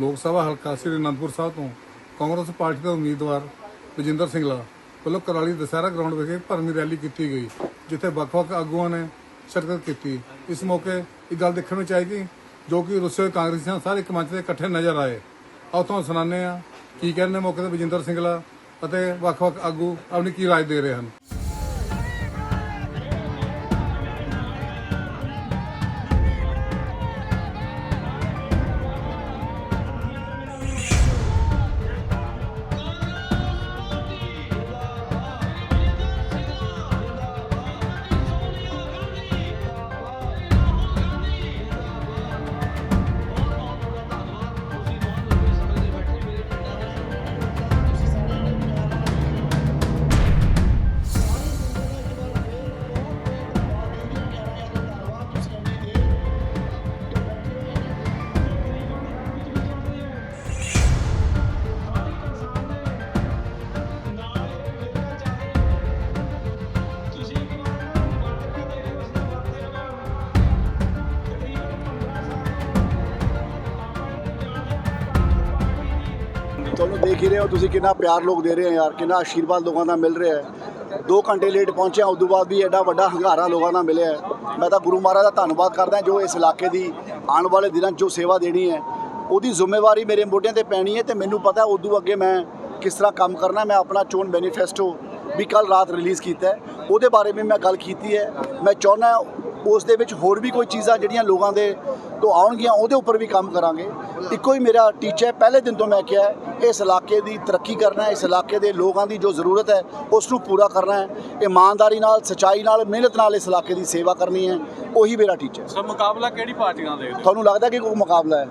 ਲੋਕ ਸਭਾ ਹਲਕਾ ਸ੍ਰੀ ਅਨੰਦਪੁਰ ਸਾਹਿਬ ਤੋਂ ਕਾਂਗਰਸ ਪਾਰਟੀ ਦੇ ਉਮੀਦਵਾਰ ਵਜਿੰਦਰ ਸਿੰਘਲਾ ਵੱਲੋਂ ਕਰਾਲੀ ਦਸਹਿਰਾ ਗਰਾਊਂਡ ਵਿਖੇ ਭਰਮੀ ਰੈਲੀ ਕੀਤੀ ਗਈ, ਜਿੱਥੇ ਵੱਖ-ਵੱਖ ਆਗੂਆਂ ਨੇ ਸ਼ਿਰਕਤ ਕੀਤੀ। ਇਸ ਮੌਕੇ ਇਹ ਗੱਲ ਦੇਖਣ ਨੂੰ ਚਾਹੀਦੀ ਜੋ ਕਿ ਰੁੱਸੇ ਹੋਏ ਕਾਂਗਰਸੀਆਂ ਸਾਰੇ ਇੱਕ ਮੰਚ ਤੇ ਇਕੱਠੇ ਨਜ਼ਰ ਆਏ। ਆਓ ਤੁਹਾਨੂੰ ਸੁਣਾਉਂਦੇ ਆ ਕੀ ਕਹਿੰਦੇ ਮੌਕੇ ਤੇ ਵਜਿੰਦਰ ਸਿੰਘਲਾ ਅਤੇ ਵੱਖ-ਵੱਖ ਆਗੂ ਆਪਣੀ ਕੀ ਰਾਏ ਦੇ ਰਹੇ ਹਨ। ਤੁਹਾਨੂੰ ਦੇਖ ਹੀ ਰਹੇ ਹੋ ਤੁਸੀਂ ਕਿੰਨਾ ਪਿਆਰ ਲੋਕ ਦੇ ਰਹੇ ਹੋ ਯਾਰ, ਕਿੰਨਾ ਆਸ਼ੀਰਵਾਦ ਲੋਕਾਂ ਦਾ ਮਿਲ ਰਿਹਾ ਹੈ। 2 ਘੰਟੇ ਲੇਟ ਪਹੁੰਚਿਆ, ਉਸ ਤੋਂ ਬਾਅਦ ਵੀ ਐਡਾ ਵੱਡਾ ਹੰਗਾਰਾ ਲੋਕਾਂ ਦਾ ਮਿਲਿਆ ਮੈਂ ਤਾਂ ਗੁਰੂ ਮਹਾਰਾਜ ਦਾ ਧੰਨਵਾਦ ਕਰਦਾ ਜੋ ਇਸ ਇਲਾਕੇ ਦੀ ਆਉਣ ਵਾਲੇ ਦਿਨਾਂ 'ਚ ਜੋ ਸੇਵਾ ਦੇਣੀ ਹੈ, ਉਹਦੀ ਜ਼ਿੰਮੇਵਾਰੀ ਮੇਰੇ ਮੋਢਿਆਂ ਤੇ ਪੈਣੀ ਹੈ ਤੇ ਮੈਨੂੰ ਪਤਾ ਉਦੋਂ ਅੱਗੇ ਮੈਂ ਕਿਸ ਤਰ੍ਹਾਂ ਕੰਮ ਕਰਨਾ, ਮੈਂ ਆਪਣਾ ਚੋਣ ਮੈਨੀਫੈਸਟੋ ਵੀ ਕੱਲ ਰਾਤ ਰਿਲੀਜ਼ ਕੀਤਾ ਉਹਦੇ ਬਾਰੇ ਵੀ ਮੈਂ ਗੱਲ ਕੀਤੀ ਹੈ। ਮੈਂ ਚਾਹੁੰਦਾ ਉਸ ਦੇ ਵਿੱਚ ਹੋਰ ਵੀ ਕੋਈ ਚੀਜ਼ਾਂ ਜਿਹੜੀਆਂ ਲੋਕਾਂ ਦੇ ਤੋਂ ਆਉਣਗੀਆਂ ਉਹਦੇ ਉੱਪਰ ਵੀ ਕੰਮ ਕਰਾਂਗੇ। ਇੱਕੋ ਹੀ ਮੇਰਾ ਟੀਚਾ ਹੈ ਪਹਿਲੇ ਦਿਨ ਤੋਂ ਮੈਂ ਕਿਹਾ ਇਸ ਇਲਾਕੇ ਦੀ ਤਰੱਕੀ ਕਰਨਾ ਹੈ ਇਸ ਇਲਾਕੇ ਦੇ ਲੋਕਾਂ ਦੀ ਜੋ ਜ਼ਰੂਰਤ ਹੈ ਉਸ ਨੂੰ ਪੂਰਾ ਕਰਨਾ ਹੈ। ਇਮਾਨਦਾਰੀ ਨਾਲ ਸਚਾਈ ਨਾਲ ਮਿਹਨਤ ਨਾਲ ਇਸ ਇਲਾਕੇ ਦੀ ਸੇਵਾ ਕਰਨੀ ਹੈ ਉਹੀ ਮੇਰਾ ਟੀਚਾ ਹੈ। ਸਰ ਮੁਕਾਬਲਾ ਕਿਹੜੀ ਪਾਰਟੀ ਨਾਲ ਦੇਖਦੇ ਹੋ? ਤੁਹਾਨੂੰ ਲੱਗਦਾ ਕਿ ਕੋਈ ਮੁਕਾਬਲਾ ਹੈ?